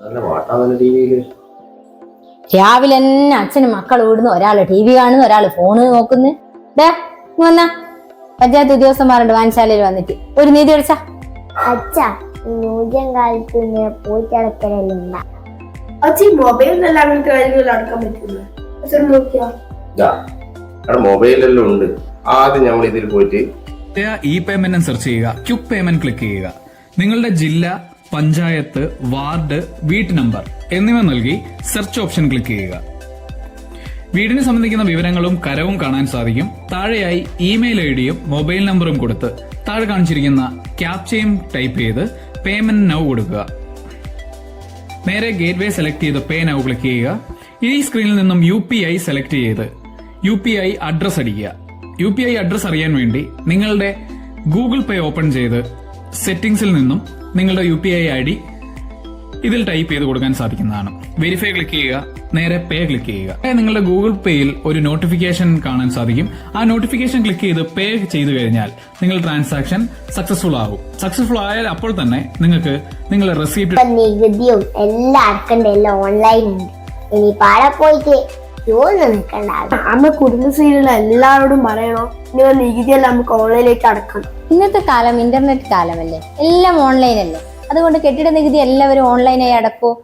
നല്ല പാട്ടാണ് ടി വിയിൽ രാവിലെ തന്നെ അച്ഛനും മക്കൾ വിടുന്നു ഒരാൾ ടി വി കാണുന്നു ഒരാൾ ഫോണ് നോക്കുന്നു. ഡേ ഇങ്ങ് വന്നാ. പഞ്ചായത്ത് ഉദ്യോഗസ്ഥന്മാരുണ്ട് വായനശാലയിൽ വന്നിട്ട്. ഒരു നീതി അടിച്ചാ അച്ഛ ന്യൂജൻ കാലത്ത് ഇങ്ങനെ പോയിട്ടടക്കലുണ്ട അച്ഛൻ മൊബൈലിലെല്ലാം അങ്ങനത്തെ കാര്യങ്ങൾ അടക്കാൻ പറ്റുന്നു അച്ഛൻ നോക്കിയാ? മൊബൈലെല്ലാം ഉണ്ട്. ആദ്യം നമ്മൾ ഇതിൽ പോയിട്ട് ഇ പേയ്മെന്റ് സെർച്ച് ചെയ്യുക ക്യുക്ക് പേയ്മെന്റ് ക്ലിക്ക് ചെയ്യുക. നിങ്ങളുടെ ജില്ല പഞ്ചായത്ത് വാർഡ് വീട്ട് നമ്പർ എന്നിവ നൽകി സെർച്ച് ഓപ്ഷൻ ക്ലിക്ക് ചെയ്യുക. വീടിനെ സംബന്ധിക്കുന്ന വിവരങ്ങളും കരവും കാണാൻ സാധിക്കും. താഴെയായി ഇമെയിൽ ഐ ഡിയും മൊബൈൽ നമ്പറും കൊടുത്ത് താഴെ കാണിച്ചിരിക്കുന്ന ക്യാപ്ചയും ടൈപ്പ് ചെയ്ത് പേയ്മെന്റ് നൗ കൊടുക്കുക. നേരെ ഗേറ്റ് വേ സെലക്ട് ചെയ്ത് പേ നൗ ക്ലിക്ക് ചെയ്യുക. ഈ സ്ക്രീനിൽ നിന്നും യു പി ഐ സെലക്ട് ചെയ്ത് യു പി ഐ അഡ്രസ് അടിക്കുക. യു പി ഐ അഡ്രസ് അറിയാൻ വേണ്ടി നിങ്ങളുടെ ഗൂഗിൾ പേ ഓപ്പൺ ചെയ്ത് സെറ്റിംഗ്സിൽ നിന്നും നിങ്ങളുടെ U P I I D ഇതിൽ ടൈപ്പ് ചെയ്ത് കൊടുക്കാൻ സാധിക്കുന്നതാണ്. വെരിഫൈ ക്ലിക്ക് ചെയ്യുക നേരെ പേ ക്ലിക്ക് ചെയ്യുക. നിങ്ങളുടെ ഗൂഗിൾ പേയിൽ ഒരു നോട്ടിഫിക്കേഷൻ കാണാൻ സാധിക്കും. ആ നോട്ടിഫിക്കേഷൻ ക്ലിക്ക് ചെയ്ത് പേ ചെയ്തു കഴിഞ്ഞാൽ നിങ്ങൾ ട്രാൻസാക്ഷൻ സക്സസ്ഫുൾ ആകും. സക്സസ്ഫുൾ ആയാൽ അപ്പോൾ തന്നെ നിങ്ങൾക്ക് നിങ്ങളുടെ റെസിപ്റ്റ് നികുതിയും എല്ലാം എല്ലാം ഓൺലൈൻ ഉണ്ട്. ഇനി പോയിട്ട് ഒന്നും നിൽക്കണ്ട. അമ്മ കുടുംബശ്രീയിലുള്ള എല്ലാവരോടും പറയണോ? നിങ്ങൾ നികുതിയെല്ലാം നമുക്ക് ഓൺലൈനിലേക്ക് അടക്കണം. ഇന്നത്തെ കാലം ഇന്റർനെറ്റ് കാലമല്ലേ? എല്ലാം ഓൺലൈൻ അല്ലേ? അതുകൊണ്ട് കെട്ടിട നികുതി എല്ലാവരും ഓൺലൈനായി അടക്കൂ